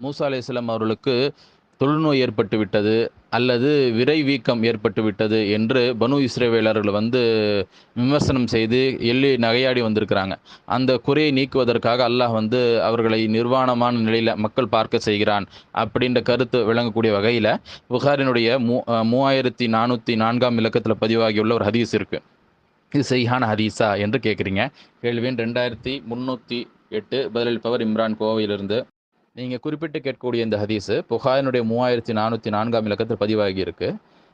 மூசா அலைஹிஸ்ஸலாம் அவர்களுக்கு தொழுநோய் ஏற்பட்டு விட்டது அல்லது விரை வீக்கம் ஏற்பட்டு விட்டது என்று பனு இஸ்ரேவேலர்கள் வந்து விமர்சனம் செய்து எள்ளி நகையாடி வந்திருக்கிறாங்க. அந்த குறையை நீக்குவதற்காக அல்லாஹ் வந்து அவர்களை நிர்வாணமான நிலையில் மக்கள் பார்க்க செய்கிறான் அப்படின்ற கருத்து விளங்கக்கூடிய வகையில் புகாரினுடைய மூ மூவாயிரத்தி நானூற்றி நான்காம் இலக்கத்தில் பதிவாகியுள்ள ஒரு ஹதீஸ் இருக்குது இது செய்ஹான ஹதீஸா என்று கேட்குறீங்க கேள்வியின் ரெண்டாயிரத்தி முந்நூற்றி எட்டு பதிலளிப்பவர் இம்ரான் கோவையிலிருந்து. நீங்கள் குறிப்பிட்டு கேட்கக்கூடிய இந்த ஹதீஸு புகாரினுடைய மூவாயிரத்தி நானூற்றி நான்காம் இலக்கத்தில் பதிவாகி இருக்கு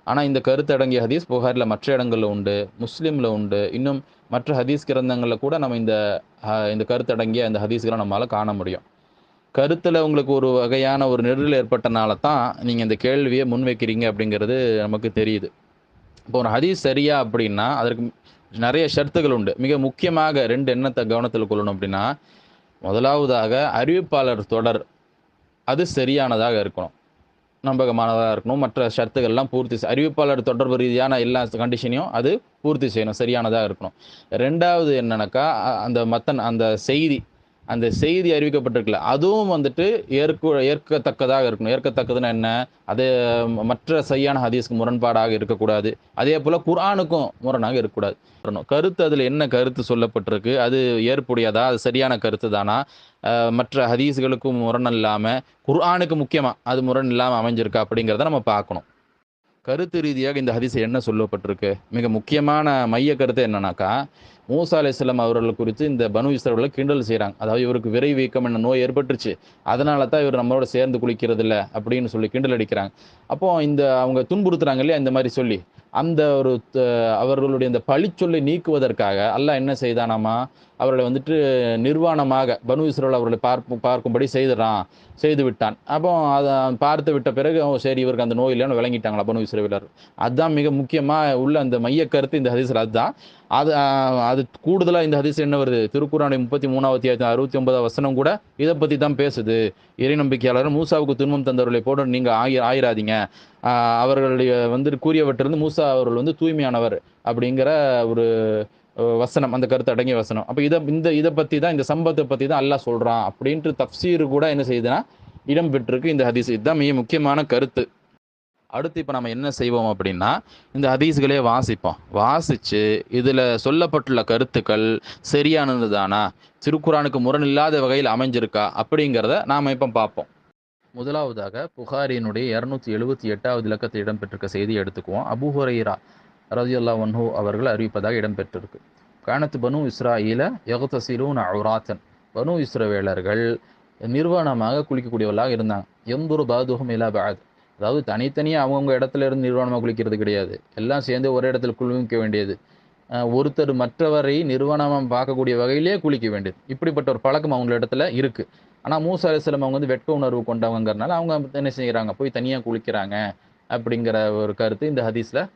ஆனால் இந்த கருத்து அடங்கிய ஹதீஸ் புகாரில் மற்ற இடங்களில் உண்டு முஸ்லீமில் உண்டு. இன்னும் மற்ற ஹதீஸ் கிரந்தங்களில் கூட நம்ம இந்த இந்த கருத்து அடங்கிய இந்த ஹதீஸ்களை நம்மளால் காண முடியும். கருத்தில் உங்களுக்கு ஒரு வகையான ஒரு நெருடல் ஏற்பட்டனால தான் நீங்கள் இந்த கேள்வியை முன்வைக்கிறீங்க அப்படிங்கிறது நமக்கு தெரியுது. இப்போ ஒரு ஹதீஸ் சரியா அப்படின்னா அதற்கு நிறைய ஷர்த்துகள் உண்டு. மிக முக்கியமாக ரெண்டு எண்ணத்தை கவனத்தில் கொள்ளணும் அப்படின்னா முதலாவதாக அறிவிப்பாளர் தொடர் அது சரியானதாக இருக்கணும். நம்பகமானதாக இருக்கணும். மற்ற ஷர்த்துகள்லாம் பூர்த்தி அறிவிப்பாளர் தொடர்பு ரீதியான எல்லா கண்டிஷனையும் அது பூர்த்தி செய்யணும். சரியானதாக இருக்கணும். ரெண்டாவது என்னன்னாக்கா அந்த மத்தன் அந்த செய்தி அந்த செய்தி அறிவிக்கப்பட்டிருக்குல்ல அதுவும் வந்துட்டு ஏற்க ஏற்கத்தக்கதாக இருக்கணும். ஏற்கத்தக்கதுன்னா என்ன? அது மற்ற சரியான ஹதீஸ்க்கு முரண்பாடாக இருக்கக்கூடாது. அதே போல் குரானுக்கும் முரணாக இருக்கக்கூடாது. கருத்து அதில் என்ன கருத்து சொல்லப்பட்டிருக்கு? அது ஏற்புடையதா? அது சரியான கருத்து தானா? மற்ற ஹதீஸ்களுக்கும் முரண் இல்லாமல் குர்ஆனுக்கு முக்கியமாக அது முரண் இல்லாமல் அமைஞ்சிருக்கா அப்படிங்கிறத நம்ம பார்க்கணும். கருத்து ரீதியாக இந்த ஹதிசை என்ன சொல்லப்பட்டிருக்கு? மிக முக்கியமான மைய கருத்து என்னன்னாக்கா மூசா அலிஸ்லாம் அவர்கள் குறித்து இந்த பனு இஸ்ரவேலை கிண்டல் செய்கிறாங்க அதாவது இவருக்கு விரை வீக்கம் என்ன நோய் ஏற்பட்டுருச்சு. அதனால தான் இவர் நம்மளோட சேர்ந்து குளிக்கிறது இல்லை அப்படின்னு சொல்லி கிண்டல் அடிக்கிறாங்க. அப்போ இந்த அவங்க துன்புறுத்துறாங்க இல்லையா? இந்த மாதிரி சொல்லி. அந்த ஒரு த- அவர்களுடைய இந்த பழிச்சொல்லை நீக்குவதற்காக அல்லாஹ் என்ன செய்தானாமா? அவர்களை வந்துட்டு நிர்வாணமாக பனு அவர்களை பார்ப்பு பார்க்கும்படி செய்துறான் செய்து விட்டான். அப்போ அதை பார்த்து விட்ட பிறகு ஓ சரி இவருக்கு அந்த நோய் இல்லைன்னு விளங்கிட்டாங்களா பனு இஸ்ரேலர் அதுதான் மிக முக்கியமாக உள்ள அந்த மைய கருத்து இந்த ஹதீஸில். அதுதான். அது அது கூடுதலாக இந்த ஹதீஸ் என்ன வருது? திருக்குறானுடைய முப்பத்தி மூணாவத்தி அறுபத்தி ஒன்பதாம் வசனம் கூட இதை பற்றி தான் பேசுது. இறை நம்பிக்கையாளர் மூசாவுக்கு துன்பம் தந்தவர்களை போட நீங்கள் ஆகி ஆயிராதீங்க. அவர்களுடைய வந்து கூறியவற்றிலிருந்து மூசா அவர்கள் வந்து தூய்மையானவர் அப்படிங்கிற ஒரு வசனம் அந்த கருத்து அடங்கிய வசனம். அப்போ இதை இந்த இதை பற்றி தான் இந்த சம்பவத்தை பற்றி தான் அல்லாஹ் சொல்கிறான் அப்படின்ட்டு தப்சீர் கூட என்ன செய்யுதுன்னா இடம் பெற்றிருக்கு இந்த ஹதீஸ். இதுதான் மிக முக்கியமான கருத்து. அடுத்து இப்போ நம்ம என்ன செய்வோம் அப்படின்னா இந்த ஹதீஸ்களே வாசிப்போம். வாசித்து இதில் சொல்லப்பட்டுள்ள கருத்துக்கள் சரியானது தானா திருக்குறானுக்கு முரண் இல்லாத வகையில் அமைஞ்சிருக்கா? அப்படிங்கிறத நாம் இப்போ பார்ப்போம். முதலாவதாக புகாரினுடைய இரநூத்தி எழுபத்தி எட்டாவது இலக்கத்தில் இடம்பெற்றிருக்க செய்தியை எடுத்துக்குவோம். அபு ஹுரைரா ரதியுல்லா வன்ஹு அவர்கள் அறிவிப்பதாக இடம்பெற்றிருக்கு. கானத்து பனு இஸ்ராயில யகுதசிலூன் அவுராத்தன் பனு இஸ்ரவேலர்கள் நிர்வாணமாக குளிக்கக்கூடியவர்களாக இருந்தாங்க. எந்தொரு பாதுகம் இலா பாத் அதாவது தனித்தனியாக அவங்கவுங்க இடத்துல இருந்து நிர்வாணமாக குளிக்கிறது கிடையாது. எல்லாம் சேர்ந்து ஒரே இடத்துல குளிக்க வேண்டியது. ஒருத்தர் மற்றவரை நிர்வாணமாக பார்க்கக்கூடிய வகையிலே குளிக்க வேண்டியது. இப்படிப்பட்ட ஒரு பழக்கம் அவங்க இடத்துல இருக்குது ஆனால் மூசா அலிஸ்லாம் அவங்க வந்து வெட்க உணர்வு கொண்டவங்கிறனால அவங்க என்ன செய்கிறாங்க போய் தனியாக குளிக்கிறாங்க அப்படிங்கிற ஒரு கருத்து இந்த ஹதீஸில்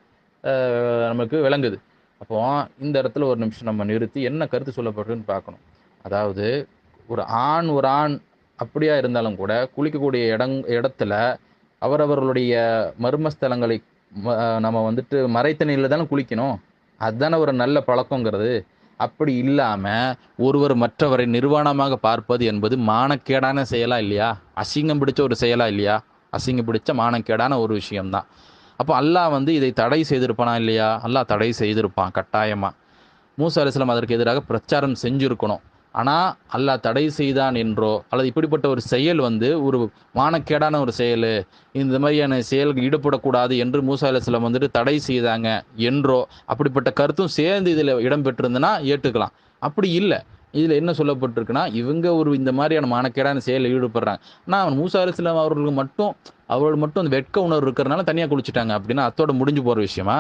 நமக்கு விளங்குது. அப்போ இந்த இடத்துல ஒரு நிமிஷம் நம்ம நிறுத்தி என்ன கருத்து சொல்லப்படுதுன்னு பார்க்கணும். அதாவது ஒரு ஆண் ஒரு ஆண் அப்படியா இருந்தாலும் கூட குளிக்கக்கூடிய இடங் இடத்துல அவரவர்களுடைய மர்மஸ்தலங்களை ம- நம்ம வந்துட்டு மறைத்த நிலையில் தானே குளிக்கணும்? அதுதானே ஒரு நல்ல பழக்கங்கிறது. அப்படி இல்லாமல் ஒருவர் மற்றவரை நிர்வாணமாக பார்ப்பது என்பது மானக்கேடான செயலா இல்லையா? அசிங்கம் பிடிச்ச ஒரு செயலா இல்லையா? அசிங்கம் பிடிச்ச மானக்கேடான ஒரு விஷயம்தான். அப்போ அல்லாஹ் வந்து இதை தடை செய்திருப்பானா இல்லையா? அல்லாஹ் தடை செய்திருப்பான் கட்டாயமாக மூசா அலிஸ்லாம் அதற்கு எதிராக பிரச்சாரம் செஞ்சுருக்கணும். ஆனால் அல்லாஹ் தடை செய்தான் என்றோ அல்லது இப்படிப்பட்ட ஒரு செயல் வந்து ஒரு மானக்கேடான ஒரு செயல் இந்த மாதிரியான செயலுக்கு ஈடுபடக்கூடாது என்று மூசா அலிஸ்லாம் வந்துட்டு தடை செய்தாங்க என்றோ அப்படிப்பட்ட கருத்தும் சேர்ந்து இதில் இடம்பெற்றிருந்தனா ஏற்றுக்கலாம். அப்படி இல்லை. இதில் என்ன சொல்லப்பட்டிருக்குன்னா இவங்க ஒரு இந்த மாதிரியான மானக்கேடான செயலில் ஈடுபடுறாங்க. ஆனால் மூசா அலிஸ்லாம் அவர்களுக்கு மட்டும் அவர்கள் மட்டும் அந்த வெட்க உணர்வு இருக்கிறனால தனியாக குளிச்சுட்டாங்க அப்படின்னா அத்தோட முடிஞ்சு போகிற விஷயமா?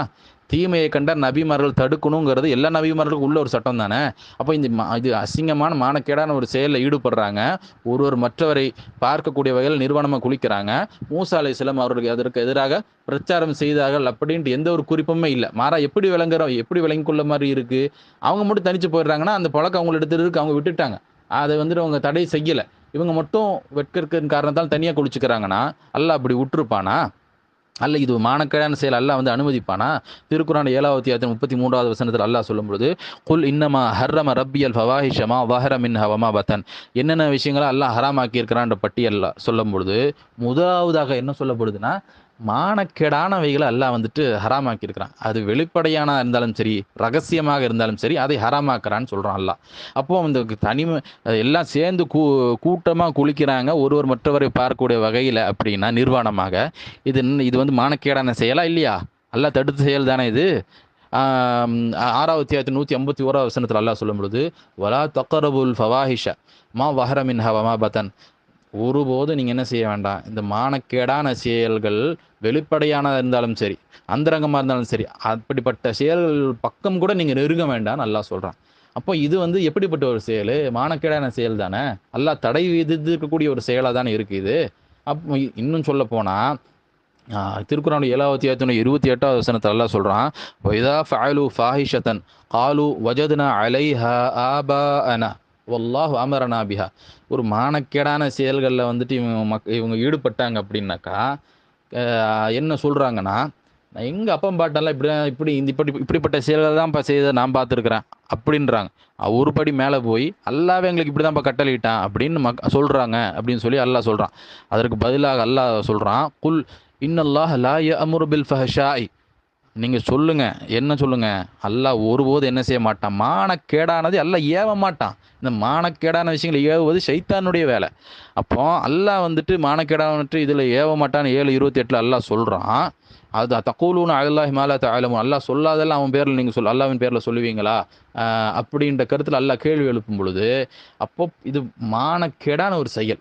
தீமையை கண்ட நபிமார்கள் தடுக்கணுங்கிறது எல்லா நபிமார்களுக்கும் உள்ள ஒரு சட்டம் தானே? அப்போ இந்த இது அசிங்கமான மானக்கேடான ஒரு செயலில் ஈடுபடுறாங்க. ஒருவர் மற்றவரை பார்க்கக்கூடிய வகையில் நிறுவனமாக குளிக்கிறாங்க. மூசா சிலம் அவர்களுக்கு அதற்கு எதிராக பிரச்சாரம் செய்தார்கள் அப்படின்ட்டு எந்த ஒரு குறிப்புமே இல்லை. மாறா எப்படி விளங்குறோம்? எப்படி விளங்கிக் கொள்ள மாதிரி இருக்கு? அவங்க மட்டும் தனிச்சு போயிடுறாங்கன்னா அந்த பழக்கம் அவங்கள எடுத்துட்டு அவங்க விட்டுட்டாங்க. அதை வந்துட்டு அவங்க தடை செய்யலை. இவங்க மட்டும் வெட்கற்கின் காரணத்தால் தனியாக குளிச்சுக்கிறாங்கன்னா அல்ல அப்படி விட்டுருப்பானா? அல்ல இது மானக்கேடான செயல் அல்லாஹ் வந்து அனுமதிப்பானா? திருக்குறான் ஏழாவது ஆயிரத்தி முப்பத்தி மூன்றாவது வசனத்தில் அல்லாஹ் சொல்லும் பொழுது குல் இன்னமா ஹர்ரம ரப்பியல் ஃபவாஹிஷமா வஹர மின் ஹவமா பத்தன் என்னென்ன விஷயங்களை அல்லாஹ் ஹராமாக்கி இருக்கிறான்ற பட்டியலில் சொல்லும் பொழுது முதலாவதாக என்ன சொல்லப்படுதுன்னா மானக்கேடானவைகளை அல்லாஹ் வந்துட்டு ஹராமாக்கி இருக்கிறான் அது வெளிப்படையான இருந்தாலும் சரி ரகசியமாக இருந்தாலும் சரி அதை ஹராமாக்குறான்னு சொல்கிறான் அல்லாஹ். அப்போ அந்த தனிமை எல்லாம் சேர்ந்து கூ கூட்டமாக குளிக்கிறாங்க. ஒருவர் மற்றவரை பார்க்கக்கூடிய வகையில் அப்படின்னா நிர்வாணமாக. இது இது வந்து மானக்கேடான செயலா இல்லையா? அல்லா தடுத்து செயல் தானே இது? ஆறாவது அத்தியாயத்து நூற்றி ஐம்பத்தி ஓராவது வசனத்தில் அல்லாஹ் சொல்லும் பொழுது வலா தக்கரபுல் ஃபவாஹிஷா மா வஹரமின் ஹவமா பதன். ஒருபோது நீங்கள் என்ன செய்ய வேண்டாம். இந்த மானக்கேடான செயல்கள் வெளிப்படையானதாக இருந்தாலும் சரி அந்தரங்கமாக இருந்தாலும் சரி அப்படிப்பட்ட செயல்கள் பக்கம் கூட நீங்கள் நெருங்க வேண்டாம் நல்லா சொல்கிறான் அப்போ இது வந்து எப்படிப்பட்ட ஒரு செயல்? மானக்கேடான செயல் தானே? அல்லாஹ் தடை விதித்திருக்கக்கூடிய ஒரு செயலாக தானே இருக்குது இது. அப்போ இன்னும் சொல்ல போனால் திருக்குறான் ஏழாவத்தி ஆயிரத்தி இருபத்தி எட்டாவது வசனத்தில் எல்லாம் சொல்கிறான் வைதா ஃபாலு ஃபாஹிஷத்தன் காலு வஜதுனா அலைஹா ஆபா அனா வல்லாஹு அமரனா பிஹா. ஒரு மானக்கேடான செயல்களில் வந்துட்டு இவங்க மக் இவங்க ஈடுபட்டாங்க அப்படின்னாக்கா என்ன சொல்கிறாங்கன்னா நான் எங்கள் அப்பம் பாட்டெல்லாம் இப்படி இப்படி இந்த இப்படி இப்படிப்பட்ட செயல்கள் தான்ப்பா செய்த நான் பார்த்துருக்குறேன் அப்படின்றாங்க. ஒரு படி மேலே போய் அல்லாவே எங்களுக்கு இப்படி தான்ப்பா கட்டளையிட்டான் அப்படின்னு மக் சொல்கிறாங்க அப்படின்னு சொல்லி அல்லாஹ் சொல்கிறான் அதற்கு பதிலாக அல்லாஹ் சொல்கிறான் குல் இன்னல்லாஹ் லா அமுர் பில் ஃபஹஷாய் நீங்கள் சொல்லுங்கள் என்ன சொல்லுங்கள் அல்லாஹ் ஒருபோது என்ன செய்ய மாட்டான்? மானக்கேடானது எல்லாம் ஏவ மாட்டான். இந்த மானக்கேடான விஷயங்களை ஏவுவது சைத்தானுடைய வேலை. அப்போ அல்லாஹ் வந்துட்டு மானக்கேடானட்டு இதில் ஏவ மாட்டான்னு ஏழு இருபத்தி எட்டில் அல்லாஹ் சொல்கிறான் அது தக்கூலூன் அல்லாஹ் மாலா தாலமும் அல்லாஹ் சொல்லாதெல்லாம் அவன் பேரில் நீங்கள் சொல் அல்லாவின் பேரில் சொல்லுவீங்களா? அப்படின்ற கருத்தில் அல்லாஹ் கேள்வி எழுப்பும் பொழுது அப்போ இது மானக்கேடான ஒரு செயல்.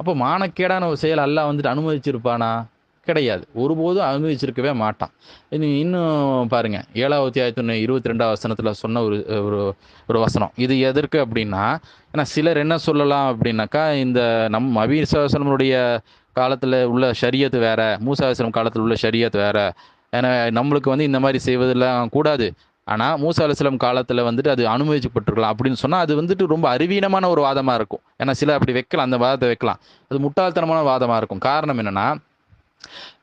அப்போ மானக்கேடான ஒரு செயல் அல்லாஹ் வந்துட்டு அனுமதிச்சிருப்பானா? கிடையாது. ஒருபோதும் அனுமதிச்சிருக்கவே மாட்டான். இது இன்னும் பாருங்க ஏழாவது அத்தியாயத்து இருபத்தி ரெண்டாவது வசனத்தில் சொன்ன ஒரு ஒரு ஒரு வசனம். இது எதற்கு அப்படின்னா ஏன்னா சிலர் என்ன சொல்லலாம் அப்படின்னாக்கா இந்த நம் அபீசனுடைய காலத்தில் உள்ள ஷரியத்து வேற மூசாவசனம் காலத்தில் உள்ள ஷரியத் வேற. ஏன்னா நம்மளுக்கு வந்து இந்த மாதிரி செய்வதெல்லாம் கூடாது. ஆனால் மூசா அலுவலம் காலத்தில் வந்துட்டு அது அனுமதிக்கப்பட்டிருக்கலாம் அப்படின்னு சொன்னால் அது வந்துட்டு ரொம்ப அறிவீனமான ஒரு வாதமாக இருக்கும். ஏன்னா சில அப்படி வைக்கலாம் அந்த வாதத்தை வைக்கலாம். அது முட்டாள்தனமான வாதமாக இருக்கும். காரணம் என்னென்னா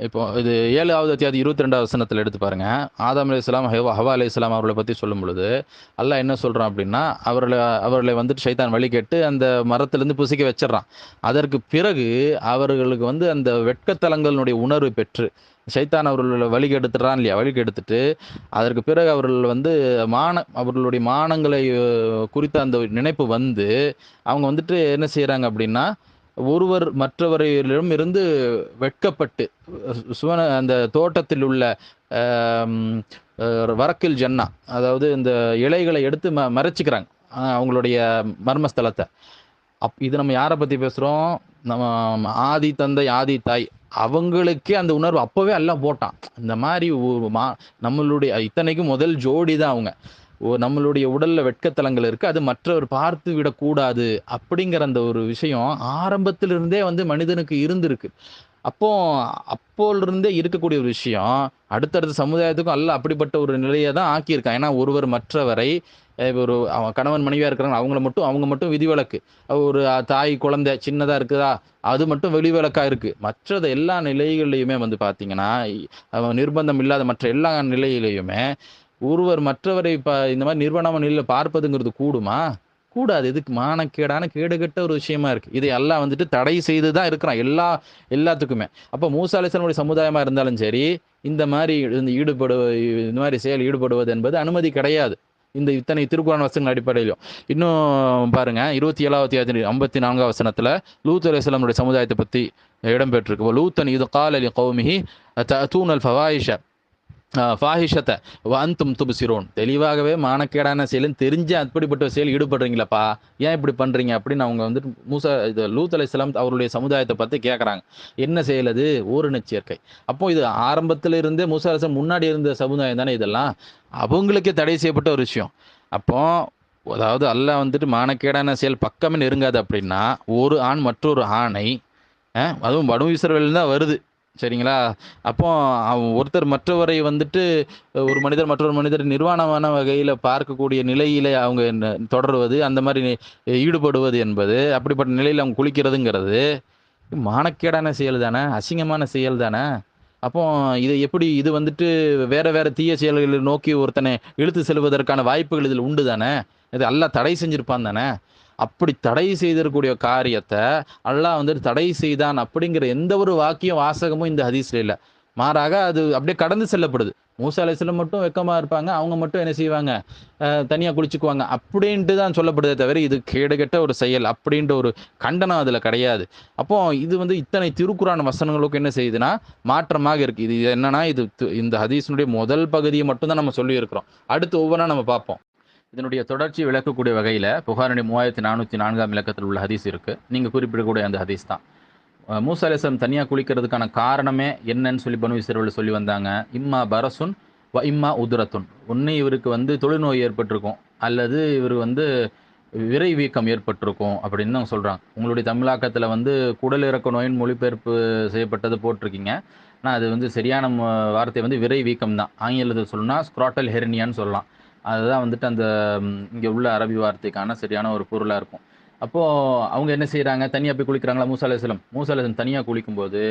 இப்போ இது ஏழாவது அத்தியாவது இருபத்தி ரெண்டாவது வசனத்தில் எடுத்து பாருங்க. ஆதாம் அலி இஸ்லாம் ஹவா ஹவா அலி இஸ்லாம் அவர்களை பற்றி சொல்லும் பொழுது அல்லாஹ் என்ன சொல்கிறான் அப்படின்னா அவர்களை அவர்களை வந்துட்டு சைத்தான் வழி கேட்டு அந்த மரத்திலேருந்து புசிக்க வச்சிடறான். அதற்கு பிறகு அவர்களுக்கு வந்து அந்த வெட்கத்தலங்களினுடைய உணர்வு பெற்று சைத்தான் அவர்களை வழி கெடுத்துறான் இல்லையா? வழி கெடுத்துட்டு அதற்கு பிறகு அவர்கள் வந்து மான அவர்களுடைய மானங்களை குறித்த அந்த நினைப்பு வந்து அவங்க வந்துட்டு என்ன செய்கிறாங்க அப்படின்னா ஒருவர் மற்றவரிடம் இருந்து வெட்கப்பட்டு சு- சுவன அந்த தோட்டத்தில் உள்ள வரக்கில் ஜன்னா அதாவது இந்த இலைகளை எடுத்து ம மறைச்சிக்கிறாங்க. அவங்களுடைய மர்மஸ்தலத்தை. அப் இது நம்ம யாரை பற்றி பேசுகிறோம் நம்ம ஆதி தந்தை ஆதி தாய். அவங்களுக்கே அந்த உணர்வு அப்போவே எல்லாம் போட்டான். இந்த மாதிரி மா நம்மளுடைய இத்தனைக்கும் முதல் ஜோடி தான் அவங்க. நம்மளுடைய உடல்ல வெட்கத்தலங்கள் இருக்கு. அது மற்றவர் பார்த்து விடக்கூடாது அப்படிங்கிற அந்த ஒரு விஷயம் ஆரம்பத்திலிருந்தே வந்து மனிதனுக்கு இருந்திருக்கு. அப்போ அப்போலிருந்தே இருக்கக்கூடிய ஒரு விஷயம் அடுத்தடுத்த சமுதாயத்துக்கும் அல்ல அப்படிப்பட்ட ஒரு நிலையை தான் ஆக்கியிருக்கான் ஏன்னா ஒருவர் மற்றவரை ஒரு அவன் கணவன் மனைவியா இருக்கிறாங்க அவங்கள மட்டும் அவங்க மட்டும் விதிவிலக்கு. ஒரு தாய் குழந்தை சின்னதா இருக்குதா? அது மட்டும் வெளிவிலக்கா இருக்கு. மற்றது எல்லா நிலைகள்லையுமே வந்து பாத்தீங்கன்னா நிர்பந்தம் இல்லாத மற்ற எல்லா நிலையிலையுமே ஒருவர் மற்றவரை ப இந்த மாதிரி நிர்வாணமான நிலையில் பார்ப்பதுங்கிறது கூடுமா? கூடாது. இதுக்கு மானக்கேடான கேடுகட்ட ஒரு விஷயமா இருக்கு. இதை எல்லாம் வந்துட்டு தடை செய்து தான் இருக்கிறான். எல்லா எல்லாத்துக்குமே. அப்போ மூசா அலிஸ்லாமுடைய சமுதாயமா இருந்தாலும் சரி இந்த மாதிரி இந்த ஈடுபடு இந்த மாதிரி செயல் ஈடுபடுவது என்பது அனுமதி கிடையாது. இந்த இத்தனை திருக்குறான் வசனங்கள் அடிப்படையிலும். இன்னும் பாருங்க. இருபத்தி ஏழாவது அத்தியாயத்தின் ஐம்பத்தி நான்காம் வசனத்துல லூத் அலிஸ்லாமுடைய சமுதாயத்தை பத்தி இடம்பெற்றிருக்கு. லூத்தன் இது கால் அலி கௌமிஹி தூனல் ஃபவாயிஷா. ஃபாஹிஷத்தை வந்தும் துபுசிரோன். தெளிவாகவே மானக்கேடான செயலும் தெரிஞ்சு அப்படிப்பட்ட செயல் ஈடுபடுறீங்களப்பா? ஏன் இப்படி பண்றீங்க? அப்படின்னு அவங்க வந்துட்டு மூசா இது லூத் அலைஹிஸ்ஸலாம் அவருடைய சமுதாயத்தை பத்தி கேட்குறாங்க என்ன செயல் அது? ஓரினச் சேர்க்கை. அப்போ இது ஆரம்பத்துல இருந்தே மூசா அரசன் முன்னாடி இருந்த சமுதாயம் தானே இதெல்லாம்? அவங்களுக்கே தடை செய்யப்பட்ட ஒரு விஷயம். அப்போ அதாவது அல்லாஹ் வந்துட்டு மானக்கேடான செயல் பக்கமே நெருங்காது அப்படின்னா ஒரு ஆண் மற்றொரு ஆணை அதுவும் பனு இஸ்ரவேல் தான் வருது. சரிங்களா? அப்போ அவன் ஒருத்தர் மற்றவரை வந்துட்டு ஒரு மனிதர் மற்றொரு மனிதர் நிர்வாணமான வகையில் பார்க்கக்கூடிய நிலையில அவங்க தொடர்வது அந்த மாதிரி ஈடுபடுவது என்பது அப்படிப்பட்ட நிலையில் அவங்க குளிக்கிறதுங்கிறது மானக்கேடான செயல் தானே அசிங்கமான செயல் தானே? அப்போ இது எப்படி இது வந்துட்டு வேற வேற தீய செயல்களை நோக்கி ஒருத்தனை இழுத்து செல்வதற்கான வாய்ப்புகள் இதில் உண்டு தானே? இது எல்லாம் தடை செஞ்சிருப்பான் தானே? அப்படி தடை செய்திருக்கூடிய காரியத்தை அல்லாஹ் வந்துட்டு தடை செய்தான் அப்படிங்கிற எந்த ஒரு வாக்கியம் வாசகமும் இந்த ஹதீஸ்ல இல்லை. மாறாக அது அப்படியே கடந்து செல்லப்படுது. மூசா அலைஹிஸ்ஸலாம் மட்டும் வெக்கமாக இருப்பாங்க அவங்க மட்டும் என்ன செய்வாங்க? தனியாக குளிச்சுக்குவாங்க அப்படின்ட்டு தான் சொல்லப்படுதே தவிர இது கேடுகட்ட ஒரு செயல் அப்படின்ற ஒரு கண்டனம் அதில் கிடையாது. அப்போ இது வந்து இத்தனை திருக்குறான் வசனங்களுக்கு என்ன செய்யுதுன்னா மாற்றமாக இருக்குது இது என்னன்னா இது இந்த ஹதீஸினுடைய முதல் பகுதியை மட்டும் தான் நம்ம சொல்லியிருக்கிறோம். அடுத்து ஒவ்வொன்றா நம்ம பார்ப்போம். இதனுடைய தொடர்ச்சி விளக்கக்கூடிய வகையில் புகாரனுடைய மூவாயிரத்தி நானூற்றி நான்காம் இலக்கத்தில் உள்ள ஹதீஸ் இருக்குது நீங்கள் குறிப்பிடக்கூடிய அந்த ஹதீஸ் தான். மூசா அலிஸ்லாம் தனியாக குளிக்கிறதுக்கான காரணமே என்னன்னு சொல்லி பனு சொல்லி வந்தாங்க. இம்மா பரசுன் வ இம்மா உதுரத்துன். ஒன்று இவருக்கு வந்து தொழுநோய் ஏற்பட்டிருக்கும். அல்லது இவர் வந்து விரை வீக்கம் ஏற்பட்டிருக்கும் அப்படின்னு தான் சொல்கிறாங்க உங்களுடைய தமிழாக்கத்தில் வந்து குடல் இறக்க நோயின் மொழிபெயர்ப்பு செய்யப்பட்டது போட்டிருக்கீங்க. ஆனால் அது வந்து சரியான வார்த்தை வந்து விரை வீக்கம் தான். ஆங்கிலத்தில் சொல்லணும்னா ஸ்க்ராட்டல் ஹெர்னியான்னு சொல்லலாம். அதுதான் வந்துட்டு அந்த இங்கே உள்ள அரபி வார்த்தைக்கான சரியான ஒரு பொருளாக இருக்கும். அப்போது அவங்க என்ன செய்கிறாங்க தனியாக போய் குளிக்கிறாங்களா? மூசாலேசலம் மூசாலேசலம் தனியாக குளிக்கும்போது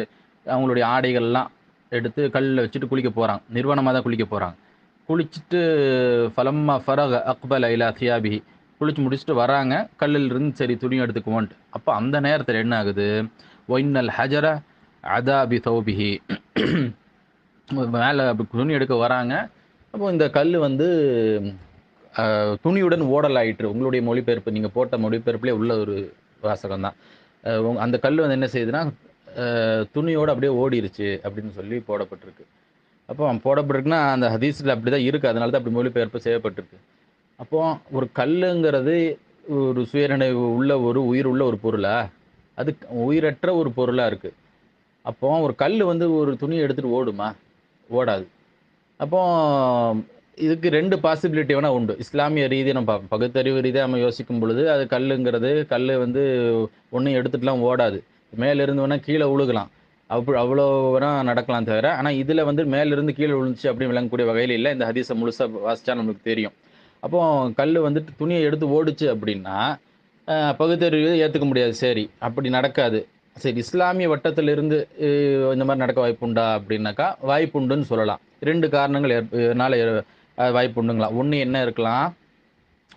அவங்களுடைய ஆடைகள்லாம் எடுத்து கல்லில் வச்சுட்டு குளிக்க போகிறாங்க நிர்வாணமாக தான் குளிக்க போகிறாங்க குளிச்சுட்டு ஃபலம்மா ஃபரக அக்பல் ஐலா தியாபிஹி. குளிச்சு முடிச்சுட்டு வராங்க. கல்லில் இருந்து சரி துணி எடுத்துக்குவோன்ட்டு. அப்போ அந்த நேரத்தில் என்ன ஆகுது? ஒய்னல் ஹஜர அதாபி தௌபிஹி. மேலே அப்படி துணி எடுக்க வராங்க. அப்போ இந்த கல் வந்து துணியுடன் ஓடல் ஆயிற்று உங்களுடைய மொழிபெயர்ப்பு நீங்கள் போட்ட மொழிபெயர்ப்புலேயே உள்ள ஒரு வாசகம் தான் அந்த கல் வந்து என்ன செய்யுதுன்னா துணியோடு அப்படியே ஓடிருச்சு அப்படின்னு சொல்லி போடப்பட்டிருக்கு. அப்போ போடப்பட்டிருக்குன்னா அந்த ஹதீஸில் அப்படி தான் இருக்குது அதனால தான் அப்படி மொழிபெயர்ப்பு செய்யப்பட்டிருக்கு. அப்போ ஒரு கல்லுங்கிறது ஒரு சுயநினைவு உள்ள ஒரு உயிர் உள்ள ஒரு பொருளா? அது உயிரற்ற ஒரு பொருளாக இருக்குது அப்போ ஒரு கல் வந்து ஒரு துணியை எடுத்துகிட்டு ஓடுமா? ஓடாது. அப்போ இதுக்கு ரெண்டு பாசிபிலிட்டி வேணால் உண்டு. இஸ்லாமிய ரீதியை நம்ம பார்ப்போம் பகுத்தறிவு ரீதியாக நம்ம யோசிக்கும் பொழுது அது கல்லுங்கிறது கல் வந்து ஒன்றும் எடுத்துட்டுலாம் ஓடாது. மேலிருந்து வேணால் கீழே உழுகலாம். அப்படி அவ்வளோ வேணால் நடக்கலாம் தவிர ஆனால் இதில் வந்து மேலிருந்து கீழே விழுந்துச்சு அப்படின்னு விளங்கக்கூடிய வகையில் இல்லை. இந்த ஹதீஸை முழுசாக வாசிச்சா நம்மளுக்கு தெரியும். அப்போ கல் வந்துட்டு துணியை எடுத்து ஓடுச்சு அப்படின்னா பகுத்தறிவு ஏற்றுக்க முடியாது. சரி அப்படி நடக்காது. சரி இஸ்லாமிய வட்டத்திலிருந்து இருந்து இந்த மாதிரி நடக்க வாய்ப்புண்டா அப்படின்னாக்கா வாய்ப்புண்டுன்னு சொல்லலாம். ரெண்டு காரணங்கள் ஏற்ப- இதனால வாய்ப்புண்டுங்களா. ஒன்று என்ன இருக்கலாம்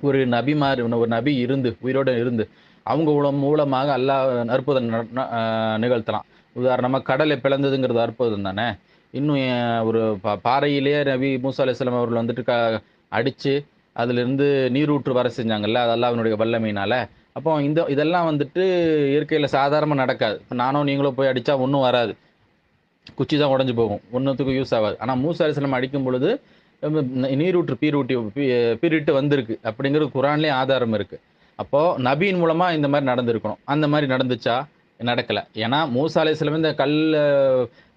ஒரு நபி மாதிரி ஒரு நபி இருந்து உயிரோடு இருந்து அவங்க மூலம் மூலமாக அல்லாஹ் அற்புதம் நட- ந- நிகழ்த்தலாம். உதாரணமாக கடலை பிளந்ததுங்கிறது அற்புதம் தானே? இன்னும் ஒரு பா- பாறையிலேயே நபி மூசா அலிஸ்லாம் அவர்கள் வந்துட்டு க அடித்து அதிலிருந்து நீரூற்று வர செஞ்சாங்கல்ல அது அவனுடைய வல்லமையினால் அப்போ இந்த இதெல்லாம் வந்துட்டு இயற்கையில் சாதாரணமாக நடக்காது. இப்போ நானும் நீங்களும் போய் அடித்தா ஒன்றும் வராது. குச்சி தான் உடஞ்சி போகும். ஒன்றுத்துக்கும் யூஸ் ஆகாது. ஆனால் மூசா அலிஸ்லாம் அடிக்கும் பொழுது நீரூற்று பீரூட்டி பீ- பீரிட்டு வந்திருக்கு. அப்படிங்கிறது குரான்லேயே ஆதாரம் இருக்குது அப்போது நபியின் மூலமாக இந்த மாதிரி நடந்திருக்கணும். அந்த மாதிரி நடந்துச்சா? நடக்கலை. ஏன்னா மூசா அலிஸ்லாம் இந்த கல்லை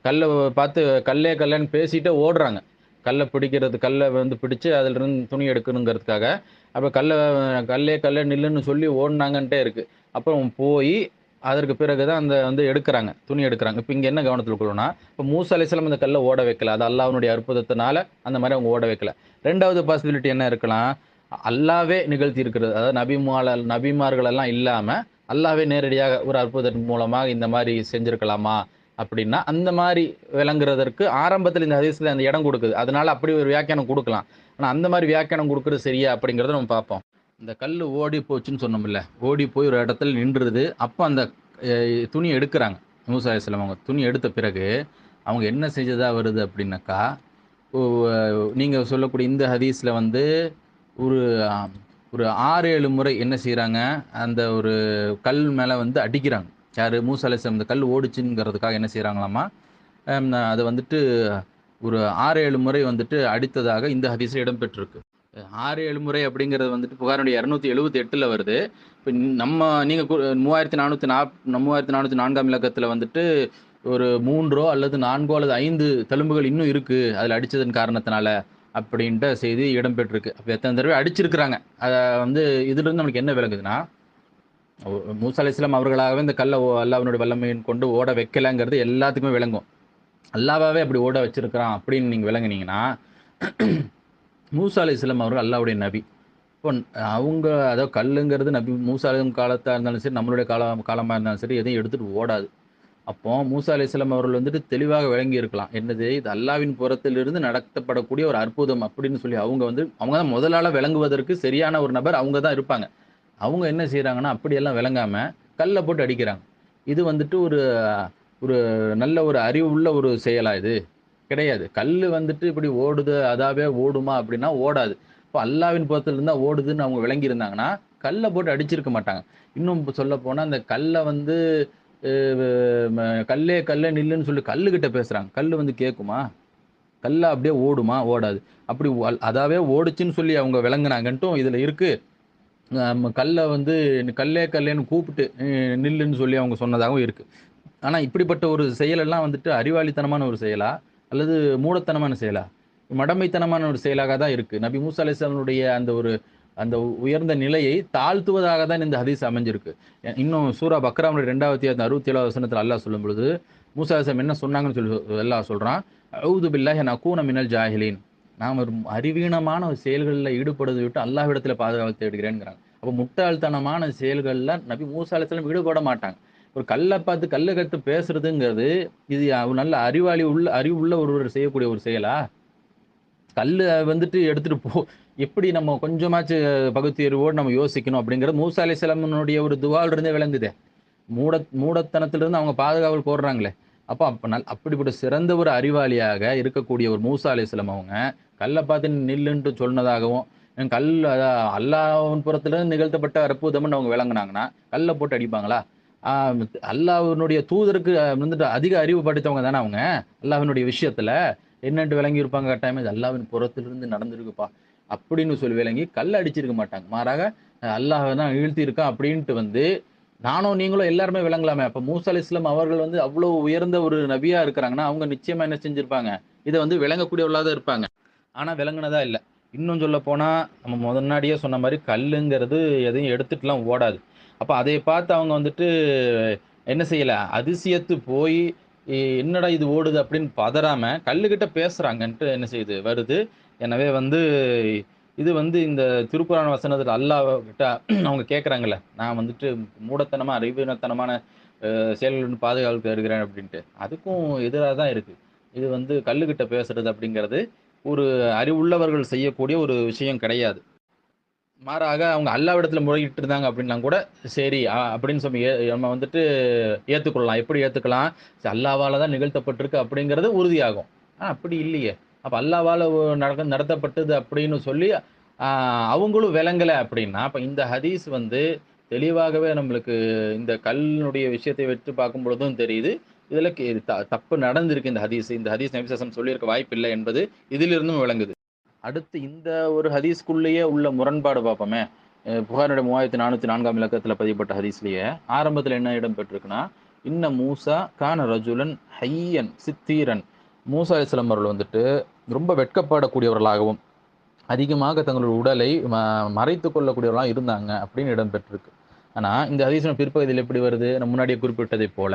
கல்லை பார்த்து கல்லே கல்லேன்னு பேசிட்டு ஓடுறாங்க. கல்லை பிடிக்கிறது கல்லை வந்து பிடிச்சு அதிலிருந்து துணி எடுக்கணுங்கிறதுக்காக அப்போ கல்லை கல்லே கல்லே நில்லுன்னு சொல்லி ஓடினாங்கன்ட்டே இருக்குது அப்புறம் போய் அதற்கு பிறகு தான் அந்த வந்து எடுக்கிறாங்க துணி எடுக்கிறாங்க. இப்போ இங்கே என்ன கவனத்தில் கொள்ளணும்னா இப்போ மூசா அலிஸ்லாம் அந்த கல்லை ஓட வைக்கல. அது அல்லாஹ்வுடைய அற்புதத்தினால அந்த மாதிரி அவங்க ஓட வைக்கல. ரெண்டாவது பாசிபிலிட்டி என்ன இருக்கலாம் அல்லாவே நிகழ்த்தி இருக்கிறது. அதாவது நபிமால நபிமார்கள் எல்லாம் இல்லாமல் அல்லாவே நேரடியாக ஒரு அற்புதத்தின் மூலமாக இந்த மாதிரி செஞ்சுருக்கலாமா அப்படின்னா அந்த மாதிரி விளங்குறதற்கு ஆரம்பத்தில் இந்த ஹதீஸில் அந்த இடம் கொடுக்குது. அதனால அப்படி ஒரு வியாக்கியானம் கொடுக்கலாம். ஆனால் அந்த மாதிரி வியாக்கியானம் கொடுக்குறது சரியா அப்படிங்கிறத நம்ம பார்ப்போம். இந்த கல் ஓடி போச்சுன்னு சொன்னோம்ல ஓடி போய் ஒரு இடத்துல நின்றுது. அப்போ அந்த துணி எடுக்கிறாங்க. மூசா அவங்க துணி எடுத்த பிறகு அவங்க என்ன செஞ்சதாக வருது அப்படின்னாக்கா நீங்கள் சொல்லக்கூடிய இந்த ஹதீஸில் வந்து ஒரு ஒரு ஆறு ஏழு முறை என்ன செய்கிறாங்க அந்த ஒரு கல் மேலே வந்து அடிக்கிறாங்க. யார்? மூசா அலிஸ்லாம் இந்த கல் ஓடிச்சுங்கிறதுக்காக என்ன செய்கிறாங்களாமா அதை வந்துட்டு ஒரு ஆறு ஏழு முறை வந்துட்டு அடித்ததாக இந்த ஹதீஸில் இடம்பெற்றிருக்கு. ஆறு ஏழு முறை அப்படிங்கிறது வந்துட்டு புகாரினுடைய இரநூத்தி எழுபத்தி எட்டில் வருது. இப்போ நம்ம நீங்கள் மூவாயிரத்தி நானூற்றி நாப் மூவாயிரத்தி நானூற்றி நான்காம் இலக்கத்தில் வந்துட்டு ஒரு மூன்றோ அல்லது நான்கோ அல்லது ஐந்து தழும்புகள் இன்னும் இருக்குது அதில் அடித்ததன் காரணத்தினால அப்படின்ட்டு செய்தி இடம்பெற்றிருக்கு. அப்போ எத்தனை தடவை அடிச்சிருக்கிறாங்க. அதை வந்து இதுலேருந்து நமக்கு என்ன விளங்குதுன்னா மூசா அலிஸ்லாம் அவர்களாகவே இந்த கல்லை ஓ- அல்லாஹ்வினுடைய வல்லமையின் கொண்டு ஓட வைக்கலாங்கிறது எல்லாத்துக்குமே விளங்கும். அல்லாவாவே அப்படி ஓட வச்சிருக்கிறான் அப்படின்னு நீங்கள் விளங்குனீங்கன்னா மூசா அலி இஸ்லாம் அவர்கள் அல்லாவுடைய நபி. இப்போ அவங்க அதாவது கல்லுங்கிறது நபி மூசா அலிம் காலத்தாக இருந்தாலும் சரி நம்மளுடைய காலம் காலமாக இருந்தாலும் சரி எதையும் எடுத்துகிட்டு ஓடாது. அப்போ மூசா அலைஹிஸ்ஸலாம் அவர்கள் வந்துட்டு தெளிவாக விளங்கி இருக்கலாம் என்னது? இது அல்லாவின் புறத்திலிருந்து நடத்தப்படக்கூடிய ஒரு அற்புதம் அப்படின்னு சொல்லி அவங்க வந்து அவங்க தான் முதலாள விளங்குவதற்கு சரியான ஒரு நபர் அவங்க தான் இருப்பாங்க. அவங்க என்ன செய்கிறாங்கன்னா அப்படியெல்லாம் விளங்காமல் கல்லை போட்டு அடிக்கிறாங்க. இது வந்துட்டு ஒரு ஒரு நல்ல ஒரு அறிவு உள்ள ஒரு செயலா இது? கிடையாது. கல் வந்துட்டு இப்படி ஓடுது அதாவே ஓடுமா அப்படின்னா ஓடாது. இப்போ அல்லாவின் புறத்துல இருந்தால் ஓடுதுன்னு அவங்க விளங்கியிருந்தாங்கன்னா கல்லை போட்டு அடிச்சிருக்க மாட்டாங்க. இன்னும் சொல்ல போனால் அந்த கல்லை வந்து கல்லே கல்லே நில்லுன்னு சொல்லி கல்லுக்கிட்ட பேசுகிறாங்க கல் வந்து கேட்குமா கல்ல அப்படியே ஓடுமா? ஓடாது. அப்படி அதாவே ஓடுச்சுன்னு சொல்லி அவங்க விளங்குனாங்கன்ட்டும் இதில் இருக்குது நம்ம கல்லை வந்து கல்லே கல்லேன்னு கூப்பிட்டு நில்லுன்னு சொல்லி அவங்க சொன்னதாகவும் இருக்குது ஆனால் இப்படிப்பட்ட ஒரு செயலெல்லாம் வந்துட்டு அறிவாளித்தனமான ஒரு செயலா? அல்லது மூடத்தனமான செயலா? மடமைத்தனமான ஒரு செயலாக தான் இருக்குது நபி மூசா அலிஸ்லாமனுடைய அந்த ஒரு அந்த உயர்ந்த நிலையை தாழ்த்துவதாக தான் இந்த ஹதீஸ் அமைஞ்சிருக்கு. இன்னும் சூரா பக்ராமுடைய ரெண்டாவது அறுபத்தி ஏழாவது வசனத்தில் அல்லாஹ் சொல்லும் பொழுது மூசா அலிஸ்லாம் என்ன சொன்னாங்கன்னு சொல்லி அல்லாஹ் சொல்கிறான் அவுது பில்லாஹி நக்கூன மினல் ஜாஹிலீன். நாம் ஒரு அறிவீனமான ஒரு செயல்களில் ஈடுபடுவதை விட்டு அல்லாஹ்விடத்துல பாதுகாப்பு தேடுகிறேங்கிறாங்க அப்போ முட்டாள்தனமான செயல்களில் நபி மூசா அலிஸ்லாம் ஈடுபட மாட்டாங்க. ஒரு கல்லை பார்த்து கல்லை கற்று பேசுறதுங்கிறது இது நல்ல அறிவாளி உள்ள அறிவு உள்ள ஒருவர் செய்யக்கூடிய ஒரு செயலா? கல் வந்துட்டு எடுத்துட்டு போ எப்படி நம்ம கொஞ்சமாச்சு பகுத்தறிவோடு நம்ம யோசிக்கணும் அப்படிங்கிறது மூசா அலிஸ்லாமனுடைய ஒரு துவால் இருந்தே விளங்குதே. மூட மூடத்தனத்திலிருந்து அவங்க பாதுகாவல் போடுறாங்களே அப்போ அப்போ நல் அப்படிப்பட்ட சிறந்த ஒரு அறிவாளியாக இருக்கக்கூடிய ஒரு மூசா அலிஸ்லாம் அவங்க கல்லை பார்த்து நில்லுன்ட்டு சொன்னதாகவும் கல் அல்லாவின் புறத்துலேருந்து நிகழ்த்தப்பட்ட அற்புதம்னு அவங்க விளங்குனாங்கன்னா கல்லை போட்டு அடிப்பாங்களா? ஆஹ் தூதருக்கு வந்துட்டு அதிக அறிவு படித்தவங்க தானே அவங்க. அல்லாஹ்வினுடைய விஷயத்துல என்னன்ட்டு விளங்கி இருப்பாங்க கட்டாயமே? இது அல்லாவின் புறத்திலிருந்து நடந்திருக்குப்பா. அப்படின்னு சொல்லி விளங்கி கல் அடிச்சிருக்க மாட்டாங்க. மாறாக அஹ் அல்லாஹ் தான் இழுத்தி இருக்கான் அப்படின்ட்டு வந்து நானும் நீங்களும் எல்லாருமே விளங்கலாமே. அப்போ மூசா அலி இஸ்லாம் அவர்கள் வந்து அவ்வளோ உயர்ந்த ஒரு நபியா இருக்கிறாங்கன்னா அவங்க நிச்சயமா என்ன செஞ்சிருப்பாங்க? இதை வந்து விளங்கக்கூடியவர்களாக இருப்பாங்க. ஆனால் விளங்குனதா இல்லை. இன்னும் சொல்ல போனால் நம்ம முன்னாடியே சொன்ன மாதிரி கல்லுங்கிறது எதையும் எடுத்துட்டுலாம் ஓடாது. அப்போ அதை பார்த்து அவங்க வந்துட்டு என்ன செய்யலை? அதிசயத்து போய் என்னடா இது ஓடுது? அப்படின்னு பதறாம கல்லுக்கிட்ட பேசுறாங்கன்ட்டு என்ன செய்யுது? வருது. எனவே வந்து இது வந்து இந்த திருக்குறான் வசனத்தில் அல்லாஹ் கிட்ட அவங்க கேட்குறாங்கல்ல நான் வந்துட்டு மூடத்தனமாக அறிவீனத்தனமான செயல்கள் செயல்களின் பாதுகாப்பு இருக்கிறேன் அப்படின்ட்டு. அதுக்கும் எதிராக தான் இருக்குது இது வந்து கல்லுக்கிட்ட பேசுறது அப்படிங்கிறது ஒரு அறிவுள்ளவர்கள் செய்யக்கூடிய ஒரு விஷயம் கிடையாது. மாறாக அவங்க அல்லாவிடத்தில் முறையிட்டு இருந்தாங்க அப்படின்னா கூட சரி அப்படின்னு சொல்லி ஏ- நம்ம வந்துட்டு ஏற்றுக்கொள்ளலாம் எப்படி ஏற்றுக்கலாம் அல்லாவால் தான் நிகழ்த்தப்பட்டிருக்கு அப்படிங்கிறது உறுதியாகும். ஆனால் அப்படி இல்லையே. அப்போ அல்லாவால் நடக்க நடத்தப்பட்டது அப்படின்னு சொல்லி அவங்களும் விளங்கலை அப்படின்னா அப்போ இந்த ஹதீஸ் வந்து தெளிவாகவே நம்மளுக்கு இந்த கல்லினுடைய விஷயத்தை வச்சு பார்க்கும் பொழுதும் தெரியுது. இதில் கே- த- தப்பு நடந்திருக்கு இந்த ஹதீஸ். இந்த ஹதீஸ் நபிசாசம் சொல்லியிருக்க வாய்ப்பில்லை என்பது இதிலிருந்தும் விளங்குது. அடுத்து இந்த ஒரு ஹதீஸ்க்குள்ளேயே உள்ள முரண்பாடு பார்ப்போமே. அஹ் மூவாயிரத்தி நானூற்றி நான்காம் இலக்கத்தில் பதியப்பட்ட ஹதீஸ்லேயே ஆரம்பத்தில் என்ன இடம் பெற்றிருக்குன்னா இன்ன மூசா கான ரஜுலன் ஹையன் சித்தீரன். மூசா அலிஸ்லாம் அவர்கள் வந்துட்டு ரொம்ப வெட்கப்படக்கூடியவர்களாகவும் அதிகமாக தங்களுடைய உடலை ம- மறைத்து கொள்ளக்கூடியவர்களாக இருந்தாங்க அப்படின்னு இடம் பெற்றிருக்கு ஆனால் இந்த ஹதீசன பிற்பகுதியில் எப்படி வருது? நம்ம முன்னாடியே குறிப்பிட்டதை போல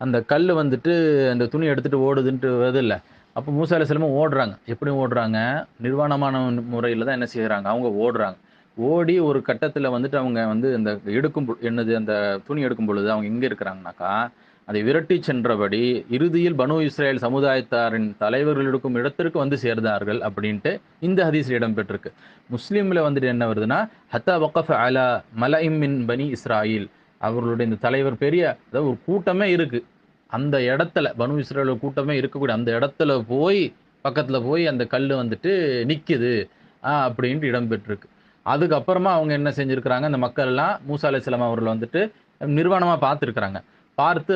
அந்த கல் வந்துட்டு அந்த துணி எடுத்துகிட்டு ஓடுதுன்ட்டு வருது இல்லை அப்போ மூசா அலிஸ்லமும் ஓடுறாங்க. எப்படி ஓடுறாங்க? நிர்வாணமான முறையில் தான் என்ன செய்கிறாங்க அவங்க ஓடுறாங்க. ஓடி ஒரு கட்டத்தில் வந்துட்டு அவங்க வந்து இந்த எடுக்கும் என்னது அந்த துணி எடுக்கும் பொழுது அவங்க எங்கே இருக்கிறாங்கனாக்கா அதை விரட்டி சென்றபடி இறுதியில் பனு இஸ்ரேல் சமுதாயத்தாரின் தலைவர்கள் இருக்கும் இடத்திற்கு வந்து சேர்ந்தார்கள் அப்படின்ட்டு இந்த ஹதீஸில் இடம்பெற்றிருக்கு. முஸ்லீமில் வந்துட்டு என்ன வருதுன்னா ஹத்தா வக்கஃப் அலா மலஇம் மின் பனி இஸ்ராயில். அவர்களுடைய இந்த தலைவர் பெரிய அதாவது ஒரு கூட்டமே இருக்குது அந்த இடத்துல பனு இஸ்ரேல் கூட்டமே இருக்கக்கூடிய அந்த இடத்துல போய் பக்கத்தில் போய் அந்த கல் வந்துட்டு நிற்கிது அப்படின்ட்டு இடம்பெற்றிருக்கு. அதுக்கப்புறமா அவங்க என்ன செஞ்சுருக்கிறாங்க? அந்த மக்கள் எல்லாம் மூசா அலிஸ்லாம் அவர்கள் வந்துட்டு நிர்வாணமாக பார்த்துருக்குறாங்க. பார்த்து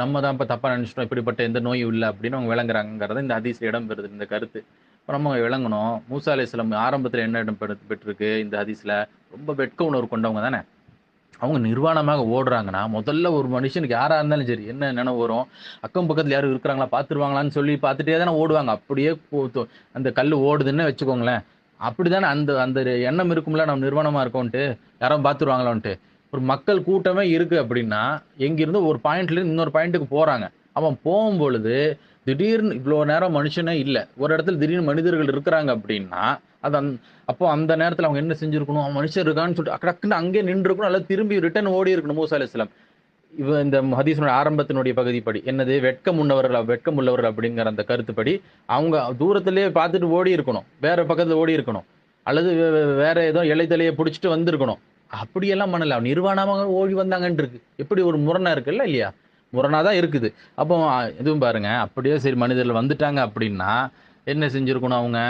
நம்ம தான் இப்போ தப்பாக நினச்சிட்டோம் இப்படிப்பட்ட எந்த நோயும் இல்லை அப்படின்னு அவங்க விளங்குறாங்கிறது இந்த அதிசயம் இடம் பெறுது இந்த கருத்து. இப்போ நம்ம விளங்கணும் மூசா அலிஸ்லாம் ஆரம்பத்தில் என்ன இடம் பெற்று பெற்றிருக்கு இந்த அதிசயில் ரொம்ப வெட்க உணர்வு கொண்டவங்க தானே? அவங்க நிர்வாணமாக ஓடுறாங்கன்னா முதல்ல ஒரு மனுஷனுக்கு யாராக இருந்தாலும் சரி என்ன நினைவு வரும் அக்கம் பக்கத்தில் யாரும் இருக்கிறாங்களா பார்த்துருவாங்களான்னு சொல்லி பார்த்துட்டே தானே ஓடுவாங்க. அப்படியே அந்த கல் ஓடுதுன்னு வச்சுக்கோங்களேன். அப்படி தானே அந்த அந்த எண்ணம் இருக்கும்ல நம்ம நிர்வாணமாக இருக்கோன்ட்டு யாரும் பார்த்துருவாங்களான்ட்டு ஒரு மக்கள் கூட்டமே இருக்குது அப்படின்னா எங்கேருந்து ஒரு பாயிண்ட்லேருந்து இன்னொரு பாயிண்ட்டுக்கு போகிறாங்க அவன் போகும்பொழுது திடீர்னு இவ்வளோ நேரம் மனுஷனே இல்லை. ஒரு இடத்துல திடீர்னு மனிதர்கள் இருக்கிறாங்க அப்படின்னா அது அந் அப்போ அந்த நேரத்தில் அவங்க என்ன செஞ்சுருக்கணும்? அவன் மனுஷன் இருக்கான்னு சொல்லிட்டு டக்குன்னு அங்கேயே நின்று இருக்கணும் அல்லது திரும்பி ரிட்டர்ன் ஓடி இருக்கணும் மூசா அலிஸ்லாம் இவ இந்த ஹதீஸினுடைய ஆரம்பத்தினுடைய பகுதிப்படி என்னது? வெட்கம் உள்ளவர்கள் வெட்கம் உள்ளவர்கள் அப்படிங்கிற அந்த கருத்துப்படி அவங்க தூரத்திலே பார்த்துட்டு ஓடி இருக்கணும். வேற பக்கத்துல ஓடி இருக்கணும். அல்லது வேற ஏதோ இலைத்தலையை பிடிச்சிட்டு வந்திருக்கணும். அப்படியெல்லாம் பண்ணல. நிர்வாணமாக ஓடி வந்தாங்கன்னு இருக்கு எப்படி ஒரு முரணா இருக்குல்ல இல்லையா? முரணாக தான் இருக்குது. அப்போ இதுவும் பாருங்க அப்படியே சரி மனிதர்கள் வந்துட்டாங்க அப்படின்னா என்ன செஞ்சுருக்கணும் அவங்க?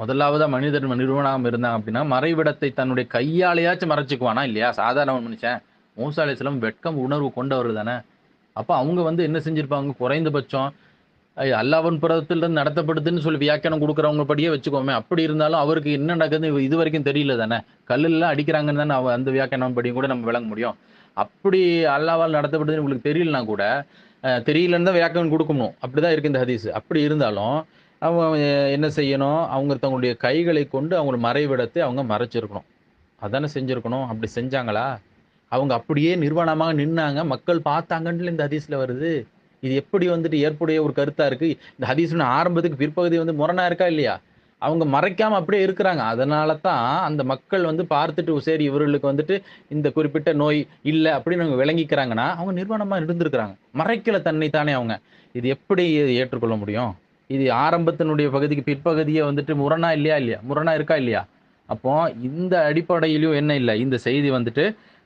முதலாவதாக மனிதர் நிறுவனம் இருந்தாங்க அப்படின்னா மறைவிடத்தை தன்னுடைய கையாலேயாச்சும் மறைச்சுக்குவானா இல்லையா? சாதாரண மனுஷன் மூசா வெட்கம் உணர்வு கொண்டவர் தானே. அப்போ அவங்க வந்து என்ன செஞ்சிருப்பாங்க? குறைந்தபட்சம் அல்லாவன் புறத்திலிருந்து நடத்தப்படுதுன்னு சொல்லி வியாக்கியானம் கொடுக்குறவங்க படியே வச்சுக்கோமே. அப்படி இருந்தாலும் அவருக்கு என்ன நடக்குதுன்னு இது வரைக்கும் தெரியல தானே. கல்லுலாம் அடிக்கிறாங்கன்னு தானே அந்த வியாக்கியானம் படியும் கூட நம்ம விளங்க முடியும். அப்படி அல்லாவால் நடத்தப்படுதுன்னு உங்களுக்கு தெரியலனா கூட தெரியலன்னு தான் வியாக்கியானம் கொடுக்கணும். அப்படிதான் இருக்கு இந்த ஹதீஸ். அப்படி இருந்தாலும் அவங்க என்ன செய்யணும்? அவங்க தங்களுடைய கைகளை கொண்டு அவங்க மறைவிடத்தை அவங்க மறைச்சிருக்கணும். அதானே செஞ்சுருக்கணும்? அப்படி செஞ்சாங்களா? அவங்க அப்படியே நிர்வாணமாக நின்னாங்க. மக்கள் பார்த்தாங்கன்னு இந்த ஹதீஸில் வருது. இது எப்படி வந்துட்டு ஏற்புடைய ஒரு கருத்தாக இருக்குது இந்த ஹதீஸ்னு ஆரம்பத்துக்கு பிற்பகுதி வந்து முரணா இருக்கா இல்லையா? அவங்க மறைக்காம அப்படியே இருக்கிறாங்க. அதனால தான் அந்த மக்கள் வந்து பார்த்துட்டு சரி இவர்களுக்கு வந்துட்டு இந்த குறிப்பிட்ட நோய் இல்லை அப்படின்னு அவங்க விளங்கிக்கிறாங்கன்னா அவங்க நிர்வாணமா இருந்திருக்கிறாங்க. மறைக்கல தன்னை தானே அவங்க. இது எப்படி ஏற்றுக்கொள்ள முடியும்? இது ஆரம்பத்தினுடைய பகுதிக்கு பிற்பகுதியை வந்துட்டு முரணா இல்லையா இல்லையா? முரணா இருக்கா இல்லையா? அப்போ இந்த அடிப்படையிலும் என்ன இல்லை? இந்த செய்தி வந்துட்டு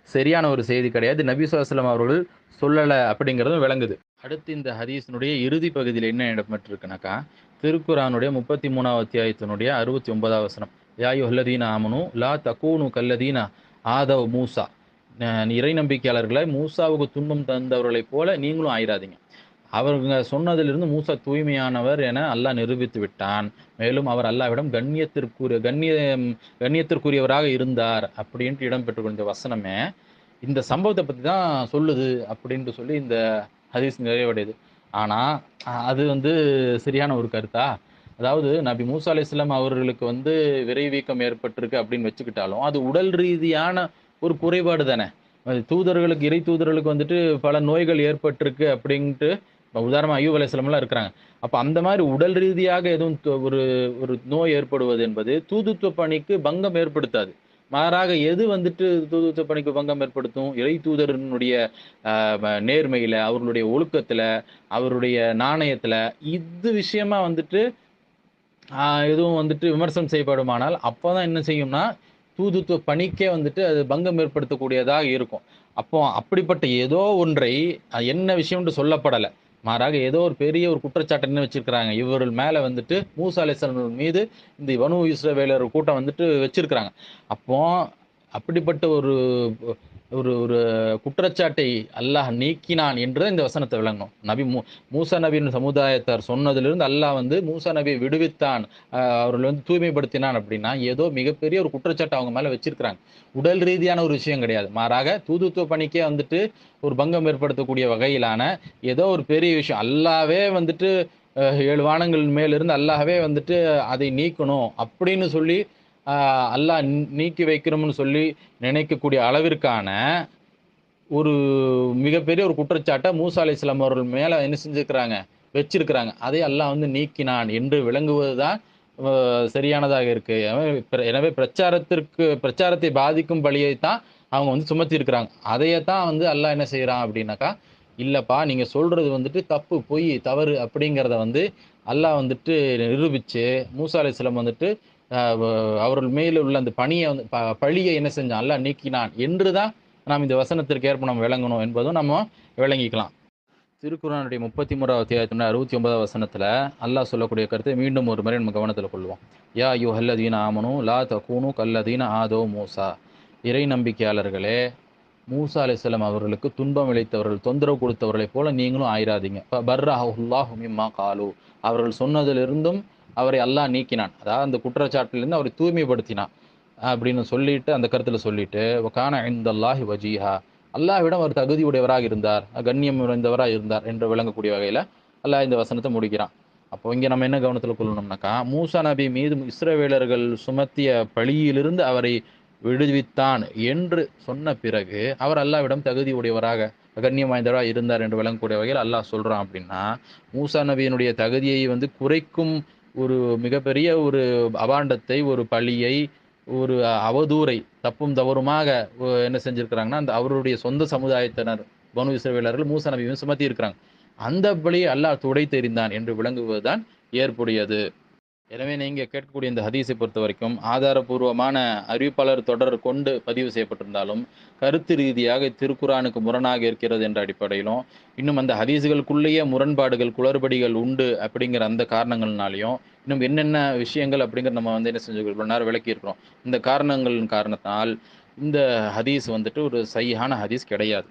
சரியான ஒரு செய்தி கிடையாது. நபி சுல்லாஸ்லாம் அவர்கள் சொல்லலை அப்படிங்கிறதும் விளங்குது. அடுத்து இந்த ஹதீஸினுடைய இறுதி பகுதியில் என்ன இடம்பெற்றிருக்குனாக்கா திருக்குறானுடைய முப்பத்தி மூணாவது அத்தியாயத்தினுடைய அறுபத்தி ஒன்பதாவது வசனம். யாயு ஹல்லதீனா ஆமனு லா தக்கூனு கல்லதீனா ஆதவ் மூசா. இறை நம்பிக்கையாளர்களை மூசாவுக்கு துன்பம் தந்தவர்களைப் போல நீங்களும் ஆயிராதீங்க. அவருங்க சொன்னதிலிருந்து மூசா தூய்மையானவர் என அல்லாஹ் நிரூபித்து விட்டான். மேலும் அவர் அல்லாவிடம் கண்ணியத்திற்குரிய கண்ணிய கண்ணியத்திற்குரியவராக இருந்தார் அப்படின்ட்டு இடம்பெற்று கொண்ட வசனமே இந்த சம்பவத்தை பற்றி தான் சொல்லுது அப்படின்ட்டு சொல்லி இந்த ஹதீஸ் நிறைவடையுது. ஆனால் அது வந்து சரியான ஒரு கருத்தா? அதாவது நபி மூசா அலைஹிஸ்ஸலாம் அவர்களுக்கு வந்து விரைவீக்கம் ஏற்பட்டிருக்கு அப்படின்னு வச்சுக்கிட்டாலும் அது உடல் ரீதியான ஒரு குறைபாடு தானே? அது தூதர்களுக்கு இறை தூதர்களுக்கு வந்துட்டு பல நோய்கள் ஏற்பட்டிருக்கு அப்படின்ட்டு இப்போ உதாரணமாக ஐயூப் அலைஹிஸ்ஸலாம்லாம் இருக்கிறாங்க. அப்போ அந்த மாதிரி உடல் ரீதியாக எதுவும் ஒரு ஒரு நோய் ஏற்படுவது என்பது தூதுத்துவ பணிக்கு பங்கம் ஏற்படுத்தாது. மாறாக எது வந்துட்டு தூதுத்துவ பணிக்கு பங்கம் ஏற்படுத்தும்? இறை தூதரனுடைய நேர்மையில அவர்களுடைய ஒழுக்கத்துல அவருடைய நாணயத்துல இது விஷயமா வந்துட்டு எதுவும் வந்துட்டு விமர்சனம் செய்யப்படுமானால் அப்போதான் என்ன செய்யும்னா தூதுத்துவ பணிக்கே வந்துட்டு அது பங்கம் ஏற்படுத்தக்கூடியதாக இருக்கும். அப்போ அப்படிப்பட்ட ஏதோ ஒன்றை என்ன விஷயம்னு சொல்லப்படலை. மாறாக ஏதோ ஒரு பெரிய ஒரு குற்றச்சாட்டு என்ன வச்சிருக்கிறாங்க? இவர்கள் மேல வந்துட்டு மூசா அலைஹிஸ்ஸலாம் மீது இந்த வனு இஸ்ரவேலர் கூட்டம் வந்துட்டு வச்சிருக்கிறாங்க. அப்போ அப்படிப்பட்ட ஒரு ஒரு ஒரு குற்றச்சாட்டை அல்லாஹ் நீக்கினான் என்று இந்த வசனத்தை விளங்கணும். நபி மூ மூசா நபியின் சமுதாயத்தார் சொன்னதிலிருந்து அல்லாஹ் வந்து மூசா நபியை விடுவித்தான் அவர்கள் வந்து தூய்மைப்படுத்தினான் அப்படின்னா ஏதோ மிகப்பெரிய ஒரு குற்றச்சாட்டு அவங்க மேலே வச்சிருக்கிறாங்க. உடல் ரீதியான ஒரு விஷயம் கிடையாது. மாறாக தூதுத்துவ பணிக்கே வந்துட்டு ஒரு பங்கம் ஏற்படுத்தக்கூடிய வகையிலான ஏதோ ஒரு பெரிய விஷயம். அல்லாவே வந்துட்டு ஏழு வானங்கள் மேலிருந்து அல்லாஹவே வந்துட்டு அதை நீக்கணும் அப்படின்னு சொல்லி அல்லாஹ் நீக்கி வைக்கிறோம்னு சொல்லி நினைக்கக்கூடிய அளவிற்கான ஒரு மிகப்பெரிய ஒரு குற்றச்சாட்டை மூசா அலைஹிஸ்ஸலாம் அவர்கள் மேலே என்ன செஞ்சிருக்கிறாங்க? வச்சிருக்கிறாங்க. அதை அல்லாஹ் வந்து நீக்கினான் என்று விளங்குவது தான் சரியானதாக இருக்கு. எனவே பிர- எனவே பிரச்சாரத்திற்கு பிரச்சாரத்தை பாதிக்கும் பலியைத்தான் அவங்க வந்து சுமத்தி இருக்கிறாங்க தான் வந்து அல்லாஹ் என்ன செய்கிறான் அப்படின்னாக்கா இல்லைப்பா நீங்கள் சொல்கிறது வந்துட்டு தப்பு பொய் தவறு அப்படிங்கிறத வந்து அல்லாஹ் வந்துட்டு நிரூபித்து மூசா அலைஹிஸ்ஸலாம் வந்துட்டு அவர்கள் மேல உள்ள அந்த பணியை வந்து ப- பழியை என்ன செஞ்சான்? அல்ல நீக்கினான். என்றுதான் நாம் இந்த வசனத்திற்கு ஏற்ப நம்ம விளங்கணும் என்பதும் நம்ம விளங்கிக்கலாம். திருக்குறானுடைய முப்பத்தி மூணாவது அத்தியாயத்தினுடைய அறுபத்தி ஒன்பதாவது வசனத்தில் அல்லாஹ் சொல்லக்கூடிய கருத்தை மீண்டும் ஒரு முறை நம்ம கவனத்தில் கொள்வோம். யா யோ ஹல்லதீன ஆமனு லா தகூனு கல்லதீன ஆதோ மூசா. இறை நம்பிக்கையாளர்களே மூசா அலைஹிஸ்ஸலாம் அவர்களுக்கு துன்பம் இழைத்தவர்கள் தொந்தரவு கொடுத்தவர்களைப் போல நீங்களும் ஆயிராதீங்க. பர்ராஹுல்லாஹு மிம்மா காலு. அவர்கள் சொன்னதிலிருந்தும் அவரை அல்லாஹ் நீக்கினான். அதாவது அந்த குற்றச்சாட்டிலிருந்து அவரை தூய்மைப்படுத்தினான். அப்படின்னு சொல்லிட்டு அந்த கருத்தில் சொல்லிட்டு கான இந்தல்லாஹி வஜீஹா. அல்லாஹ்விடம் அவர் தகுதியுடையவராக இருந்தார் கண்ணியம் நிறைந்தவராக இருந்தார் என்று விளங்கக்கூடிய வகையில் அல்லாஹ் இந்த வசனத்தை முடிக்கிறான். அப்போ இங்கே நம்ம என்ன கவனத்தில் கொள்ளணும்னாக்கா மூசா நபி மீது இஸ்ரவேலர்கள் சுமத்திய பழியிலிருந்து அவரை விடுவித்தான் என்று சொன்ன பிறகு அவர் அல்லாவிடம் தகுதி உடையவராக கண்ணியம் வாய்ந்தவராக இருந்தார் என்று விளங்கக்கூடிய வகையில் அல்லாஹ் சொல்கிறான் அப்படின்னா மூசா நபியினுடைய தகுதியை வந்து குறைக்கும் ஒரு மிகப்பெரிய ஒரு அபாண்டத்தை ஒரு பழியை ஒரு அவதூறை தப்பும் தவறுமாக என்ன செஞ்சிருக்கிறாங்கன்னா அந்த அவருடைய சொந்த சமுதாயத்தினர் பனு இஸ்ரவேலர்கள் மூச நபியும் சுமத்தி இருக்கிறாங்க அந்த பலி அல்லாஹ் துடை தெரிந்தான் என்று விளங்குவதுதான் ஏற்புடையது. எனவே நீங்கள் கேட்கக்கூடிய இந்த ஹதீஸை பொறுத்த வரைக்கும் ஆதாரபூர்வமான அறிவிப்பாளர் தொடர் கொண்டு பதிவு செய்யப்பட்டிருந்தாலும் கருத்து ரீதியாக திருக்குரானுக்கு முரணாக இருக்கிறது என்ற அடிப்படையிலும் இன்னும் அந்த ஹதீஸுகளுக்குள்ளேயே முரண்பாடுகள் குளறுபடிகள் உண்டு அப்படிங்கிற அந்த காரணங்கள்னாலையும் இன்னும் என்னென்ன விஷயங்கள் அப்படிங்கிற நம்ம வந்து என்ன செஞ்சு இவ்வளவு நேரம் விளக்கியிருக்கிறோம் இந்த காரணங்களின் காரணத்தினால் இந்த ஹதீஸ் வந்துட்டு ஒரு சையான ஹதீஸ் கிடையாது.